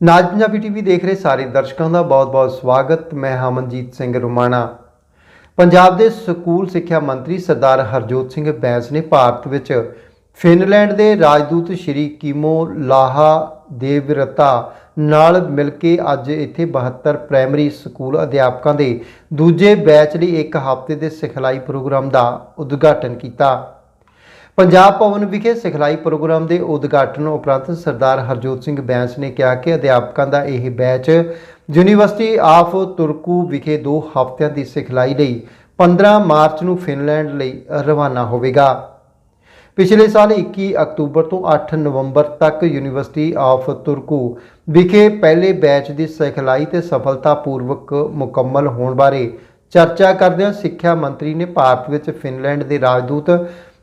ਨਾਜ Punjabi TV ਦੇਖ ਰਹੇ ਸਾਰੇ ਦਰਸ਼ਕਾਂ ਦਾ ਬਹੁਤ-ਬਹੁਤ ਸਵਾਗਤ। ਮੈਂ ਹਮਨਜੀਤ ਸਿੰਘ ਰੁਮਾਣਾ। ਪੰਜਾਬ ਦੇ ਸਕੂਲ ਸਿੱਖਿਆ ਮੰਤਰੀ ਸਰਦਾਰ ਹਰਜੋਤ ਸਿੰਘ ਬੈਂਸ ਨੇ ਭਾਰਤ ਵਿੱਚ ਫਿਨਲੈਂਡ ਦੇ ਰਾਜਦੂਤ ਸ਼੍ਰੀ ਕੀਮੋ ਲਾਹਾ ਦੇਵਰਤਾ ਨਾਲ ਮਿਲ ਕੇ ਅੱਜ ਇੱਥੇ 72 ਪ੍ਰਾਇਮਰੀ ਸਕੂਲ ਅਧਿਆਪਕਾਂ ਦੇ ਦੂਜੇ ਬੈਚ ਲਈ ਇੱਕ ਹਫ਼ਤੇ ਦੇ ਸਿਖਲਾਈ ਪ੍ਰੋਗਰਾਮ ਦਾ ਉਦਘਾਟਨ ਕੀਤਾ। ਪੰਜਾਬ ਭਵਨ ਵਿਖੇ ਸਿਖਲਾਈ ਪ੍ਰੋਗਰਾਮ ਦੇ ਉਦਘਾਟਨ ਉਪਰੰਤ ਸਰਦਾਰ ਹਰਜੋਤ ਸਿੰਘ ਬੈਂਸ ਨੇ ਕਿਹਾ ਕਿ ਅਧਿਆਪਕਾਂ ਦਾ ਇਹ ਬੈਚ ਯੂਨੀਵਰਸਿਟੀ ਆਫ ਤੁਰਕੂ ਵਿਖੇ 2 ਹਫ਼ਤਿਆਂ ਦੀ ਸਿਖਲਾਈ ਲਈ 15 ਮਾਰਚ ਨੂੰ ਫਿਨਲੈਂਡ ਲਈ ਰਵਾਨਾ ਹੋਵੇਗਾ। ਪਿਛਲੇ ਸਾਲ 21 ਅਕਤੂਬਰ ਤੋਂ 8 ਨਵੰਬਰ ਤੱਕ ਯੂਨੀਵਰਸਿਟੀ ਆਫ ਤੁਰਕੂ ਵਿਖੇ ਪਹਿਲੇ ਬੈਚ ਦੀ ਸਿਖਲਾਈ ਤੇ ਸਫਲਤਾਪੂਰਵਕ ਮੁਕੰਮਲ ਹੋਣ ਬਾਰੇ ਚਰਚਾ ਕਰਦਿਆਂ ਸਿੱਖਿਆ ਮੰਤਰੀ ਨੇ ਭਾਰਤ ਵਿੱਚ ਫਿਨਲੈਂਡ ਦੇ ਰਾਜਦੂਤ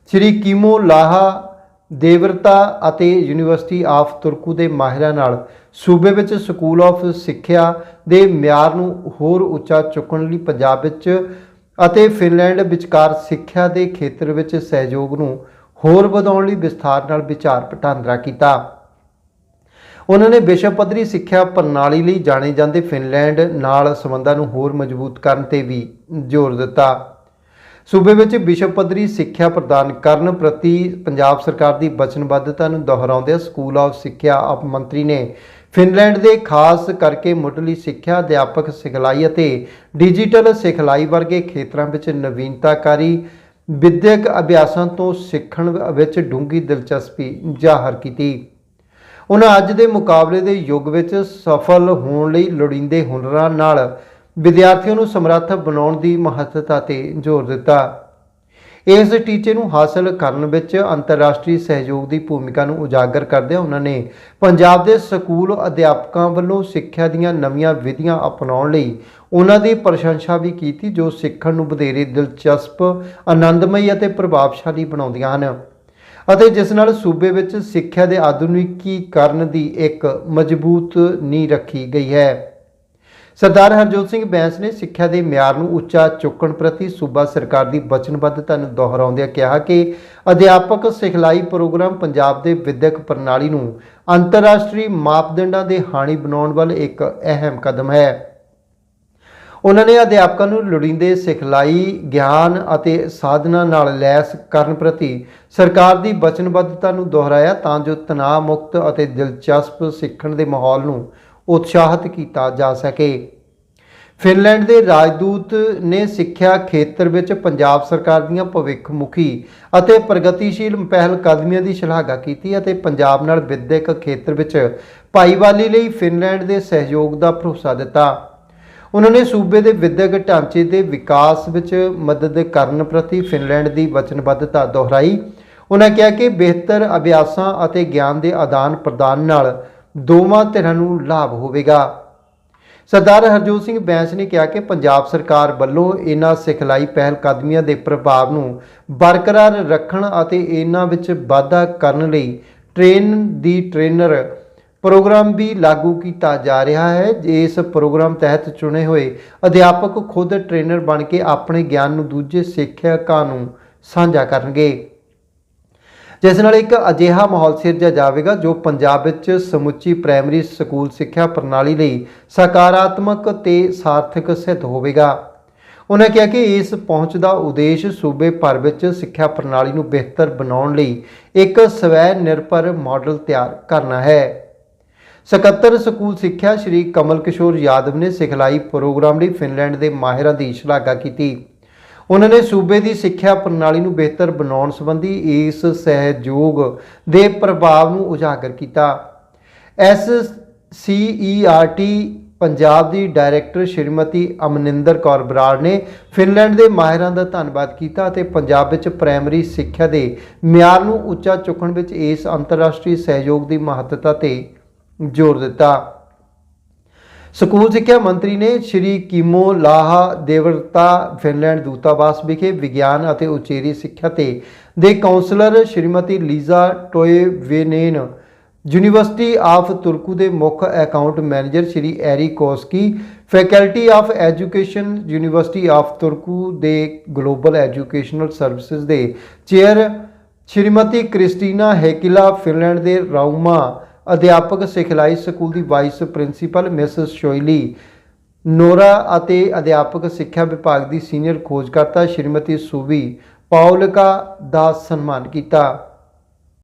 ਸ੍ਰੀ ਕੀਮੋ ਲਾਹਾ, ਦੇਵਰਤਾ ਅਤੇ ਯੂਨੀਵਰਸਿਟੀ ਆਫ ਤੁਰਕੂ ਦੇ ਮਾਹਿਰਾਂ ਨਾਲ ਸੂਬੇ ਵਿੱਚ ਸਕੂਲ ਆਫ ਸਿੱਖਿਆ ਦੇ ਮਿਆਰ ਨੂੰ ਹੋਰ ਉੱਚਾ ਚੁੱਕਣ ਲਈ ਪੰਜਾਬ ਵਿੱਚ ਅਤੇ ਫਿਨਲੈਂਡ ਵਿਚਕਾਰ ਸਿੱਖਿਆ ਦੇ ਖੇਤਰ ਵਿੱਚ ਸਹਿਯੋਗ ਨੂੰ ਹੋਰ ਵਧਾਉਣ ਲਈ ਵਿਸਥਾਰ ਨਾਲ ਵਿਚਾਰ ਵਟਾਂਦਰਾ ਕੀਤਾ। ਉਹਨਾਂ ਨੇ ਵਿਸ਼ਵ ਪੱਧਰੀ ਸਿੱਖਿਆ ਪ੍ਰਣਾਲੀ ਲਈ ਜਾਣੇ ਜਾਂਦੇ ਫਿਨਲੈਂਡ ਨਾਲ ਸੰਬੰਧਾਂ ਨੂੰ ਹੋਰ ਮਜ਼ਬੂਤ ਕਰਨ ਤੇ ਵੀ ਜ਼ੋਰ ਦਿੱਤਾ। ਸੂਬੇ ਵਿੱਚ ਵਿਸ਼ਵ ਪੱਧਰੀ ਸਿੱਖਿਆ ਪ੍ਰਦਾਨ ਕਰਨ ਪ੍ਰਤੀ ਪੰਜਾਬ ਸਰਕਾਰ ਦੀ ਵਚਨਬੱਧਤਾ ਨੂੰ ਦੁਹਰਾਉਂਦਿਆਂ ਸਕੂਲ ਆਫ ਸਿੱਖਿਆ ਆਪ ਮੰਤਰੀ ਨੇ ਫਿਨਲੈਂਡ ਦੇ ਖਾਸ ਕਰਕੇ ਮੁੱਢਲੀ ਸਿੱਖਿਆ ਅਧਿਆਪਕ ਸਿਖਲਾਈ ਅਤੇ ਡਿਜੀਟਲ ਸਿਖਲਾਈ ਵਰਗੇ ਖੇਤਰਾਂ ਵਿੱਚ ਨਵੀਨਤਾਕਾਰੀ ਵਿਦਿਅਕ ਅਭਿਆਸਾਂ ਤੋਂ ਸਿੱਖਣ ਵਿੱਚ ਡੂੰਘੀ ਦਿਲਚਸਪੀ ਜ਼ਾਹਰ ਕੀਤੀ। ਉਹਨਾਂ ਅੱਜ ਦੇ ਮੁਕਾਬਲੇ ਦੇ ਯੁੱਗ ਵਿੱਚ ਸਫਲ ਹੋਣ ਲਈ ਲੋੜੀਂਦੇ ਹੁਨਰਾਂ ਨਾਲ ਵਿਦਿਆਰਥੀਆਂ ਨੂੰ ਸਮਰੱਥ ਬਣਾਉਣ ਦੀ ਮਹੱਤਤਾ ਤੇ ਜ਼ੋਰ ਦਿੱਤਾ। ਇਸ ਟੀਚੇ ਨੂੰ ਹਾਸਲ ਕਰਨ ਵਿੱਚ ਅੰਤਰਰਾਸ਼ਟਰੀ ਸਹਿਯੋਗ ਦੀ ਭੂਮਿਕਾ ਨੂੰ ਉਜਾਗਰ ਕਰਦਿਆਂ ਉਹਨਾਂ ਨੇ ਪੰਜਾਬ ਦੇ ਸਕੂਲ ਅਧਿਆਪਕਾਂ ਵੱਲੋਂ ਸਿੱਖਿਆ ਦੀਆਂ ਨਵੀਆਂ ਵਿਧੀਆਂ ਅਪਣਾਉਣ ਲਈ ਉਹਨਾਂ ਦੀ ਪ੍ਰਸ਼ੰਸਾ ਵੀ ਕੀਤੀ, ਜੋ ਸਿੱਖਣ ਨੂੰ ਵਧੇਰੇ ਦਿਲਚਸਪ, ਆਨੰਦਮਈ ਅਤੇ ਪ੍ਰਭਾਵਸ਼ਾਲੀ ਬਣਾਉਂਦੀਆਂ ਹਨ ਅਤੇ ਜਿਸ ਨਾਲ ਸੂਬੇ ਵਿੱਚ ਸਿੱਖਿਆ ਦੇ ਆਧੁਨਿਕੀਕਰਨ ਦੀ ਇੱਕ ਮਜ਼ਬੂਤ ਨੀਂਹ ਰੱਖੀ ਗਈ ਹੈ। ਸਰਦਾਰ ਹਰਜੋਤ ਸਿੰਘ ਬੈਂਸ ਨੇ ਸਿੱਖਿਆ ਦੇ ਮਿਆਰ ਨੂੰ ਉੱਚਾ ਚੁੱਕਣ ਪ੍ਰਤੀ ਸੂਬਾ ਸਰਕਾਰ ਦੀ ਵਚਨਬੱਧਤਾ ਨੂੰ ਦੁਹਰਾਉਂਦਿਆਂ ਕਿਹਾ ਕਿ ਅਧਿਆਪਕ ਸਿਖਲਾਈ ਪ੍ਰੋਗਰਾਮ ਪੰਜਾਬ ਦੇ ਵਿਦਿਅਕ ਪ੍ਰਣਾਲੀ ਨੂੰ ਅੰਤਰਰਾਸ਼ਟਰੀ ਮਾਪਦੰਡਾਂ ਦੇ ਹਾਣੀ ਬਣਾਉਣ ਵੱਲ ਇੱਕ ਅਹਿਮ ਕਦਮ ਹੈ। ਉਹਨਾਂ ਨੇ ਅਧਿਆਪਕਾਂ ਨੂੰ ਲੋੜੀਂਦੇ ਸਿਖਲਾਈ, ਗਿਆਨ ਅਤੇ ਸਾਧਨਾਂ ਨਾਲ ਲੈਸ ਕਰਨ ਪ੍ਰਤੀ ਸਰਕਾਰ ਦੀ ਵਚਨਬੱਧਤਾ ਨੂੰ ਦੁਹਰਾਇਆ ਤਾਂ ਜੋ ਤਣਾਅ ਮੁਕਤ ਅਤੇ ਦਿਲਚਸਪ ਸਿੱਖਣ ਦੇ ਮਾਹੌਲ ਨੂੰ ਉਤਸ਼ਾਹਿਤ ਕੀਤਾ ਜਾ ਸਕੇ। ਫਿਨਲੈਂਡ ਦੇ ਰਾਜਦੂਤ ਨੇ ਸਿੱਖਿਆ ਖੇਤਰ ਵਿੱਚ ਪੰਜਾਬ ਸਰਕਾਰ ਦੀਆਂ ਭਵਿੱਖਮੁਖੀ ਅਤੇ ਪ੍ਰਗਤੀਸ਼ੀਲ ਪਹਿਲ ਕਦਮੀਆਂ ਦੀ ਸ਼ਲਾਘਾ ਕੀਤੀ ਅਤੇ ਪੰਜਾਬ ਨਾਲ ਵਿਦਿਅਕ ਖੇਤਰ ਵਿੱਚ ਭਾਈਵਾਲੀ ਲਈ ਫਿਨਲੈਂਡ ਦੇ ਸਹਿਯੋਗ ਦਾ ਭਰੋਸਾ ਦਿੱਤਾ। ਉਹਨਾਂ ਨੇ ਸੂਬੇ ਦੇ ਵਿਦਿਅਕ ਢਾਂਚੇ ਦੇ ਵਿਕਾਸ ਵਿੱਚ ਮਦਦ ਕਰਨ ਪ੍ਰਤੀ ਫਿਨਲੈਂਡ ਦੀ ਵਚਨਬੱਧਤਾ ਦੁਹਰਾਈ। ਉਹਨਾਂ ਕਿਹਾ ਕਿ ਬਿਹਤਰ ਅਭਿਆਸਾਂ ਅਤੇ ਗਿਆਨ ਦੇ ਆਦਾਨ ਪ੍ਰਦਾਨ ਨਾਲ ਦੋਵਾਂ ਧਿਰਾਂ ਨੂੰ ਲਾਭ ਹੋਵੇਗਾ। ਸਰਦਾਰ ਹਰਜੋਤ ਸਿੰਘ ਬੈਂਸ ਨੇ ਕਿਹਾ ਕਿ ਪੰਜਾਬ ਸਰਕਾਰ ਵੱਲੋਂ ਇਹਨਾਂ ਸਿਖਲਾਈ ਪਹਿਲ ਕਦਮੀਆਂ ਦੇ ਪ੍ਰਭਾਵ ਨੂੰ ਬਰਕਰਾਰ ਰੱਖਣ ਅਤੇ ਇਹਨਾਂ ਵਿੱਚ ਵਾਧਾ ਕਰਨ ਲਈ ਟ੍ਰੇਨ ਦੀ ਟ੍ਰੇਨਰ ਪ੍ਰੋਗਰਾਮ ਵੀ ਲਾਗੂ ਕੀਤਾ ਜਾ ਰਿਹਾ ਹੈ। ਇਸ ਪ੍ਰੋਗਰਾਮ ਤਹਿਤ ਚੁਣੇ ਹੋਏ ਅਧਿਆਪਕ ਖੁਦ ਟ੍ਰੇਨਰ ਬਣ ਕੇ ਆਪਣੇ ਗਿਆਨ ਨੂੰ ਦੂਜੇ ਸਿੱਖਿਅਕਾਂ ਨੂੰ ਸਾਂਝਾ ਕਰਨਗੇ। ਜਿਸ ਨਾਲ ਇੱਕ ਅਜਿਹਾ ਮਾਹੌਲ ਸਿਰਜਿਆ ਜਾਵੇਗਾ ਜੋ ਪੰਜਾਬ ਵਿੱਚ ਸਮੁੱਚੀ ਪ੍ਰਾਇਮਰੀ ਸਕੂਲ ਸਿੱਖਿਆ ਪ੍ਰਣਾਲੀ ਲਈ ਸਕਾਰਾਤਮਕ ਤੇ ਸਾਰਥਕ ਸਿੱਧ ਹੋਵੇਗਾ। ਉਹਨਾਂ ਕਿਹਾ ਕਿ ਇਸ ਪਹੁੰਚ ਦਾ ਉਦੇਸ਼ ਸੂਬੇ ਭਰ ਵਿੱਚ ਸਿੱਖਿਆ ਪ੍ਰਣਾਲੀ ਨੂੰ ਬਿਹਤਰ ਬਣਾਉਣ ਲਈ ਇੱਕ ਸਵੈ ਨਿਰਭਰ ਮਾਡਲ ਤਿਆਰ ਕਰਨਾ ਹੈ। ਸਕੱਤਰ ਸਕੂਲ ਸਿੱਖਿਆ ਸ਼੍ਰੀ ਕਮਲ ਕਿਸ਼ੋਰ ਯਾਦਵ ਨੇ ਸਿਖਲਾਈ ਪ੍ਰੋਗਰਾਮ ਲਈ ਫਿਨਲੈਂਡ ਦੇ ਮਾਹਿਰਾਂ ਦੀ ਸ਼ਲਾਘਾ ਕੀਤੀ। ਉਹਨਾਂ ਨੇ ਸੂਬੇ ਦੀ ਸਿੱਖਿਆ ਪ੍ਰਣਾਲੀ ਨੂੰ ਬਿਹਤਰ ਬਣਾਉਣ ਸੰਬੰਧੀ ਇਸ ਸਹਿਯੋਗ ਦੇ ਪ੍ਰਭਾਵ ਨੂੰ ਉਜਾਗਰ ਕੀਤਾ। ਐਸ ਸੀਈਆਰਟੀ ਪੰਜਾਬ ਦੀ ਡਾਇਰੈਕਟਰ ਸ਼੍ਰੀਮਤੀ ਅਮਨਿੰਦਰ ਕੌਰ ਬਰਾੜ ਨੇ ਫਿਨਲੈਂਡ ਦੇ ਮਾਹਿਰਾਂ ਦਾ ਧੰਨਵਾਦ ਕੀਤਾ ਅਤੇ ਪੰਜਾਬ ਵਿੱਚ ਪ੍ਰਾਇਮਰੀ ਸਿੱਖਿਆ ਦੇ ਮਿਆਰ ਨੂੰ ਉੱਚਾ ਚੁੱਕਣ ਵਿੱਚ ਇਸ ਅੰਤਰਰਾਸ਼ਟਰੀ ਸਹਿਯੋਗ ਦੀ ਮਹੱਤਤਾ ਤੇ ਜ਼ੋਰ ਦਿੱਤਾ। ਸਕੂਲ ਸਿੱਖਿਆ ਮੰਤਰੀ ਨੇ ਸ਼੍ਰੀ ਕੀਮੋ ਲਾਹਾ ਦੇਵਰਤਾ ਫਿਨਲੈਂਡ ਦੂਤਾਵਾਸ ਵਿਖੇ ਵਿਗਿਆਨ ਅਤੇ ਉਚੇਰੀ ਸਿੱਖਿਆ ਤੇ ਦੇ counsellor Shrimati Liisa Toivanen, university of Turku ਦੇ ਮੁੱਖ account manager Shri Ari Koski, faculty of education university of Turku ਦੇ ਗਲੋਬਲ ਐਜੂਕੇਸ਼ਨਲ ਸਰਵਿਸਿਜ਼ ਦੇ chair Shrimati Kristiina Heikkila, Finland ਦੇ ਰਾਉਮਾ ਅਧਿਆਪਕ ਸਿਖਲਾਈ ਸਕੂਲ ਦੀ vice principal miss Soili. Nora ਅਤੇ ਅਧਿਆਪਕ ਸਿੱਖਿਆ ਵਿਭਾਗ ਦੀ ਸੀਨੀਅਰ ਖੋਜਕਰਤਾ ਸ਼੍ਰੀਮਤੀ ਸੂਵੀ ਪੌਲਕਾ ਦਾ ਸਨਮਾਨ ਕੀਤਾ।